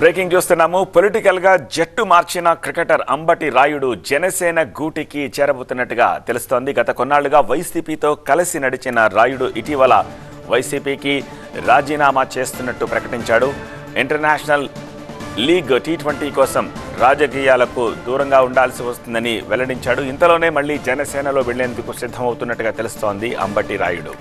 Breaking చూస్తున్నాము పొలిటికల్గా జట్టు మార్చిన క్రికెటర్ అంబటి రాయుడు జనసేన గూటికి చేరబోతున్నట్టుగా తెలుస్తోంది. గత కొన్నాళ్ళుగా వైసీపీతో కలిసి నడిచిన రాయుడు ఇటీవల వైసీపీకి రాజీనామా చేస్తున్నట్టు ప్రకటించాడు. ఇంటర్నేషనల్ లీగ్ టీ ట్వంటీ కోసం రాజకీయాలకు దూరంగా ఉండాల్సి వస్తుందని వెల్లడించాడు. ఇంతలోనే మళ్ళీ జనసేనలో వెళ్ళేందుకు సిద్ధమవుతున్నట్టుగా తెలుస్తోంది అంబటి రాయుడు.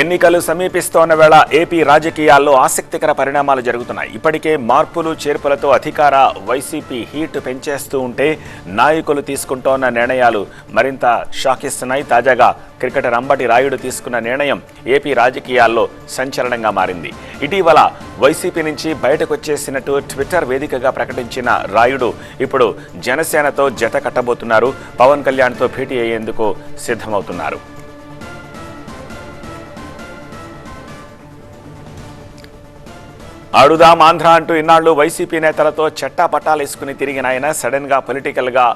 ఎన్నికలు సమీపిస్తోన్న వేళ ఏపీ రాజకీయాల్లో ఆసక్తికర పరిణామాలు జరుగుతున్నాయి. ఇప్పటికే మార్పులు చేర్పులతో అధికార వైసీపీ హీట్ పెంచేస్తూ ఉంటే నాయకులు తీసుకుంటోన్న నిర్ణయాలు మరింత షాకిస్తున్నాయి. తాజాగా క్రికెటర్ అంబటి రాయుడు తీసుకున్న నిర్ణయం ఏపీ రాజకీయాల్లో సంచలనంగా మారింది. ఇటీవల వైసీపీ నుంచి బయటకొచ్చేసినట్టు ట్విట్టర్ వేదికగా ప్రకటించిన రాయుడు ఇప్పుడు జనసేనతో జత కట్టబోతున్నారు. పవన్ కళ్యాణ్తో భేటీ అయ్యేందుకు సిద్ధమవుతున్నారు. ఆడుదాం ఆంధ్ర అంటూ ఇన్నాళ్ళు వైసీపీ నేతలతో చట్టా పట్టాలేసుకుని తిరిగిన ఆయన సడన్గా పొలిటికల్గా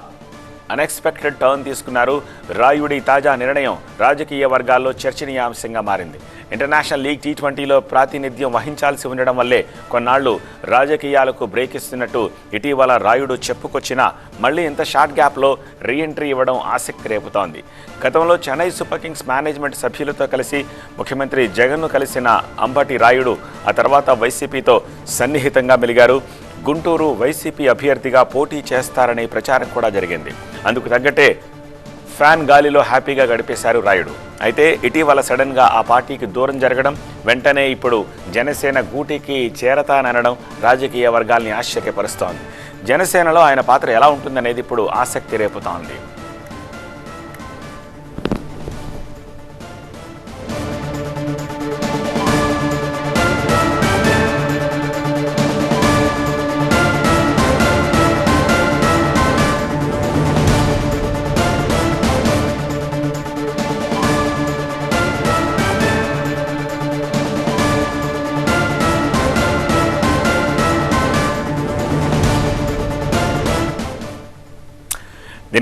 అన్ఎక్స్పెక్టెడ్ టర్న్ తీసుకున్నారు. రాయుడి తాజా నిర్ణయం రాజకీయ వర్గాల్లో చర్చనీయాంశంగా మారింది. ఇంటర్నేషనల్ లీగ్ టీ ట్వంటీలో ప్రాతినిధ్యం వహించాల్సి ఉండడం వల్లే కొన్నాళ్ళు రాజకీయాలకు బ్రేక్ ఇస్తున్నట్టు ఇటీవల రాయుడు చెప్పుకొచ్చినా మళ్ళీ ఇంత షార్ట్ గ్యాప్లో రీఎంట్రీ ఇవ్వడం ఆసక్తి రేపుతోంది. గతంలో చెన్నై సూపర్ కింగ్స్ మేనేజ్మెంట్ సభ్యులతో కలిసి ముఖ్యమంత్రి జగన్ను కలిసిన అంబటి రాయుడు ఆ తర్వాత వైసీపీతో సన్నిహితంగా మెలిగారు. గుంటూరు వైసీపీ అభ్యర్థిగా పోటీ చేస్తారనే ప్రచారం కూడా జరిగింది. అందుకు తగ్గట్టే ఫ్యాన్ గాలిలో హ్యాపీగా గడిపేశారు రాయుడు. అయితే ఇటీవల సడన్గా ఆ పార్టీకి దూరం జరగడం వెంటనే ఇప్పుడు జనసేన గూటికి చేరతాననడం రాజకీయ వర్గాల్ని ఆశ్చర్యపరుస్తోంది. జనసేనలో ఆయన పాత్ర ఎలా ఉంటుందనేది ఇప్పుడు ఆసక్తి రేపుతోంది.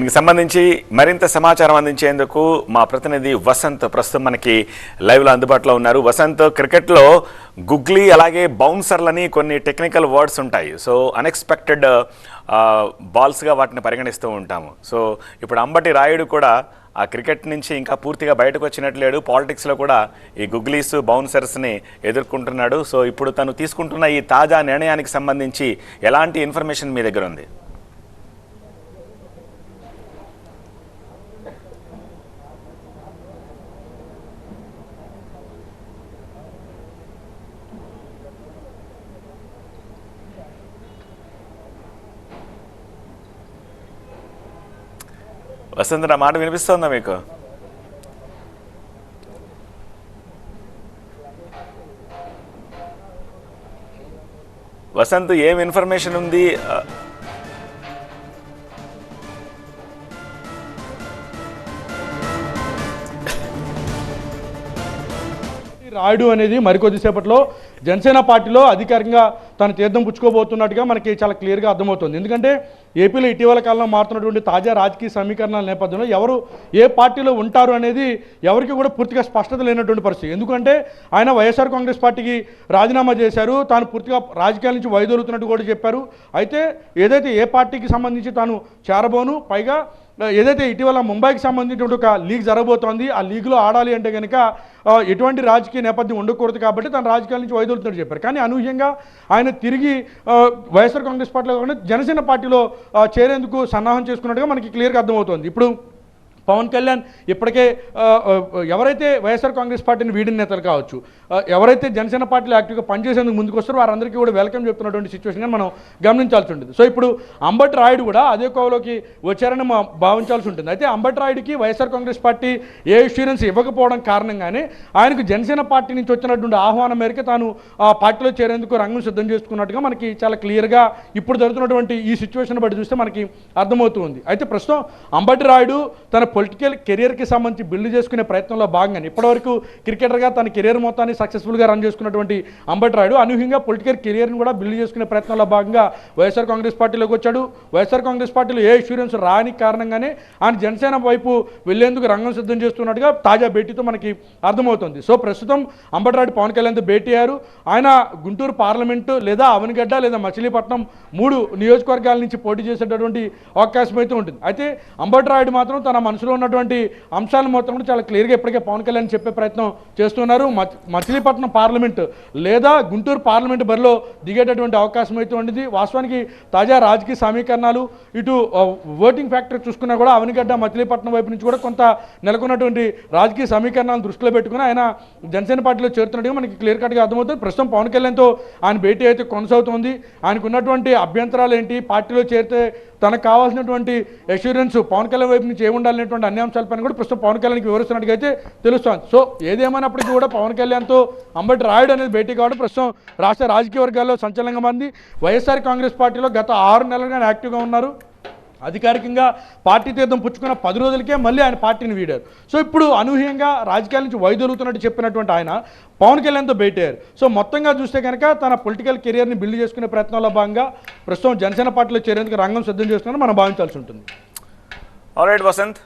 దీనికి సంబంధించి మరింత సమాచారం అందించేందుకు మా ప్రతినిధి వసంత్ ప్రస్తుతం మనకి లైవ్లో అందుబాటులో ఉన్నారు. వసంత్ క్రికెట్లో గుగ్లీ అలాగే బౌన్సర్లని కొన్ని టెక్నికల్ వర్డ్స్ ఉంటాయి. సో అన్ఎక్స్పెక్టెడ్ బాల్స్గా వాటిని పరిగణిస్తూ ఉంటాము. సో ఇప్పుడు అంబటి రాయుడు కూడా ఆ క్రికెట్ నుంచి ఇంకా పూర్తిగా బయటకు వచ్చినట్లు లేడు. పాలిటిక్స్లో కూడా ఈ గుగ్లీస్ బౌన్సర్స్ని ఎదుర్కొంటున్నాడు. సో ఇప్పుడు తను తీసుకుంటున్న ఈ తాజా నిర్ణయానికి సంబంధించి ఎలాంటి ఇన్ఫర్మేషన్ మీ దగ్గర ఉంది? వసంత నా మాట వినిపిస్తోందా మీకు? వసంత్ ఏం ఇన్ఫర్మేషన్ ఉంది? ఆ, రాయుడు అనేది మరికొద్దిసేపట్లో జనసేన పార్టీలో అధికారికంగా తను తీర్థం పుచ్చుకోబోతున్నట్టుగా మనకి చాలా క్లియర్గా అర్థమవుతుంది. ఎందుకంటే ఏపీలో ఇటీవల కాలంలో మారుతున్నటువంటి తాజా రాజకీయ సమీకరణాల నేపథ్యంలో ఎవరు ఏ పార్టీలో ఉంటారు అనేది ఎవరికి కూడా పూర్తిగా స్పష్టత లేనటువంటి పరిస్థితి. ఎందుకంటే ఆయన వైఎస్ఆర్ కాంగ్రెస్ పార్టీకి రాజీనామా చేశారు. తాను పూర్తిగా రాజకీయాల నుంచి వైదొలుతున్నట్టు కూడా చెప్పారు. అయితే ఏదైతే ఏ పార్టీకి సంబంధించి తాను చేరబోను పైగా ఏదైతే ఇటీవల ముంబైకి సంబంధించినటువంటి ఒక లీగ్ జరగబోతోంది ఆ లీగ్లో ఆడాలి అంటే కనుక ఎటువంటి రాజకీయ నేపథ్యం ఉండకూడదు కాబట్టి తన రాజకీయాల నుంచి వైదొలుతున్నట్టు చెప్పారు. కానీ అనూహ్యంగా ఆయన తిరిగి వైఎస్ఆర్ కాంగ్రెస్ పార్టీలో కాకుండా జనసేన పార్టీలో చేరేందుకు సన్నాహం చేసుకున్నట్టుగా మనకి క్లియర్గా అర్థమవుతోంది. ఇప్పుడు పవన్ కళ్యాణ్ ఇప్పటికే ఎవరైతే వైఎస్ఆర్ కాంగ్రెస్ పార్టీని వీడిన నేతలు కావచ్చు ఎవరైతే జనసేన పార్టీలో యాక్టివ్గా పనిచేసేందుకు ముందుకు వస్తారో వారందరికీ కూడా వెల్కమ్ చెప్తున్నటువంటి సిచ్యువేషన్గా మనం గమనించాల్సి ఉంటుంది. సో ఇప్పుడు అంబటి రాయుడు కూడా అదే కోవలోకి వచ్చారని భావించాల్సి ఉంటుంది. అయితే అంబటి రాయుడికి వైఎస్ఆర్ కాంగ్రెస్ పార్టీ ఏ ఇష్యూరెన్స్ ఇవ్వకపోవడం కారణంగానే ఆయనకు జనసేన పార్టీ నుంచి వచ్చినటువంటి ఆహ్వానం మేరకు తాను ఆ పార్టీలో చేరేందుకు రంగం సిద్ధం చేసుకున్నట్టుగా మనకి చాలా క్లియర్గా ఇప్పుడు జరుగుతున్నటువంటి ఈ సిచ్యువేషన్ బట్టి చూస్తే మనకి అర్థమవుతుంది అయితే ప్రస్తుతం అంబటి రాయుడు తన పొలిటికల్ కెరియర్కి సంబంధించి బిల్డ్ చేసుకునే ప్రయత్నంలో భాగంగా ఇప్పటివరకు క్రికెటర్గా తన కెరియర్ మొత్తాన్ని సక్సెస్ఫుల్గా రన్ చేసుకున్నటువంటి అంబటి రాయుడు అనూహ్యంగా పొలిటికల్ కెరియర్ని కూడా బిల్డ్ చేసుకునే ప్రయత్నంలో భాగంగా వైఎస్ఆర్ కాంగ్రెస్ పార్టీలోకి వచ్చాడు. వైఎస్ఆర్ కాంగ్రెస్ పార్టీలో ఏ ఇన్సూరెన్స్ రాని కారణంగానే ఆయన జనసేన వైపు వెళ్ళేందుకు రంగం సిద్ధం చేస్తున్నట్టుగా తాజా భేటీతో మనకి అర్థమవుతుంది. సో ప్రస్తుతం అంబటిరాయుడు పవన్ కళ్యాణ్తో భేటీ అయ్యారు. ఆయన గుంటూరు పార్లమెంటు లేదా అవనిగడ్డ లేదా మచిలీపట్నం మూడు నియోజకవర్గాల నుంచి పోటీ చేసేటటువంటి అవకాశం అయితే ఉంటుంది. అయితే అంబటిరాయుడు మాత్రం తన మనసు మనసులో ఉన్నటువంటి అంశాలు మొత్తం కూడా చాలా క్లియర్గా ఇప్పటికే పవన్ కళ్యాణ్ చెప్పే ప్రయత్నం చేస్తున్నారు. మచిలీపట్నం పార్లమెంట్ లేదా గుంటూరు పార్లమెంట్ బరిలో దిగేటటువంటి అవకాశం అయితే ఉండేది. వాస్తవానికి తాజా రాజకీయ సమీకరణాలు ఇటు ఓటింగ్ ఫ్యాక్టర్ చూసుకున్నా కూడా అవనిగడ్డ మచిలీపట్నం వైపు నుంచి కూడా కొంత నెలకొన్నటువంటి రాజకీయ సమీకరణాలను దృష్టిలో పెట్టుకుని ఆయన జనసేన పార్టీలో చేరుతున్నట్టుగా మనకి క్లియర్ కట్గా అర్థమవుతుంది. ప్రస్తుతం పవన్ కళ్యాణ్తో ఆయన భేటీ అయితే కొనసాగుతుంది. ఆయనకు ఉన్నటువంటి అభ్యంతరాలు ఏంటి? పార్టీలో చేరితే తనకు కావాల్సినటువంటి అష్యూరెన్స్ పవన్ కళ్యాణ్ వైపు నుంచి ఏముండాలనేటువంటి అన్ని అంశాలపైన కూడా ప్రస్తుతం పవన్ కళ్యాణ్కి వివరిస్తున్నట్టుగా అయితే తెలుస్తోంది. సో ఏదేమైనప్పటికీ కూడా పవన్ కళ్యాణ్తో అంబటి రాయుడు అనేది భేటీ కావడం ప్రస్తుతం రాష్ట్ర రాజకీయ వర్గాల్లో సంచలనంగా మంది వైఎస్ఆర్ కాంగ్రెస్ పార్టీలో గత ఆరు నెలలుగా యాక్టివ్గా ఉన్నారు. అధికారికంగా పార్టీ తీర్థం పుచ్చుకున్న పది రోజులకే మళ్ళీ ఆయన పార్టీని వీడారు. సో ఇప్పుడు అనూహ్యంగా రాజకీయాల నుంచి వైదొలుగుతున్నట్టు చెప్పినటువంటి ఆయన పవన్ కళ్యాణ్తో భేటీ అయ్యారు. సో మొత్తంగా చూస్తే కనుక తన పొలిటికల్ కెరియర్ని బిల్డ్ చేసుకునే ప్రయత్నంలో భాగంగా ప్రస్తుతం జనసేన పార్టీలో చేరేందుకు రంగం సిద్ధం చేస్తున్నారని మనం భావించాల్సి ఉంటుంది. ఆల్రైట్ వసంత్